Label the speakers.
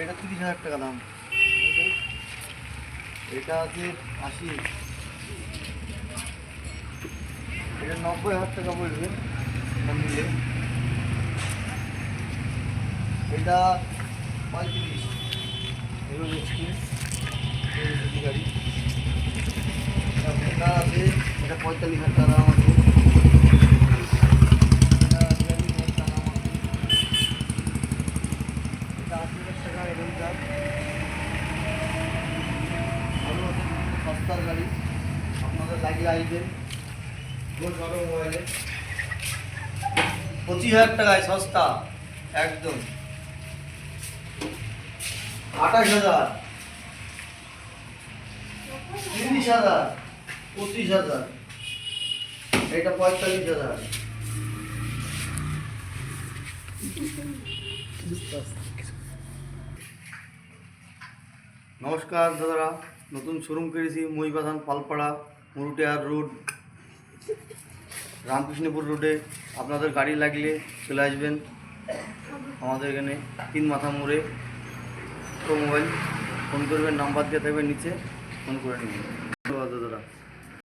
Speaker 1: এটা তিরিশ হাজার টাকা দাম। এটা আছে আশি। এটা নব্বই হাজার টাকা পড়বে এটা এটা পঁয়ত্রিশ। এক্সটি গাড়ি। এটা আছে, এটা পঁয়তাল্লিশ হাজার টাকা দাম আছে এটা বিয়াল্লিশ হাজার টাকা দাম আছে এটা আশি সস্তার গাড়ি। আপনাদের লাগিয়ে আসবেন ভালো মোবাইলে। পঁচিশ হাজার টাকায় সস্তা। একদম। আঠাশ হাজার। তিরিশ হাজার। পঁচিশ হাজার। এটা পঁয়তাল্লিশ হাজার। নমস্কার, দাদারা। নতুন শোরুম করেছি মহিবাধান পালপাড়া মুরুটিয়ার রোড রামকৃষ্ণপুর রোডে আপনাদের গাড়ি লাগলে চলে আসবেন আমাদের এখানে, তিন মাথা মোড়ে। মোবাইল ফোন করবেন, নাম্বার দিয়ে থাকবে নিচে, ফোন করে নেবেন। ধন্যবাদ, দাদারা।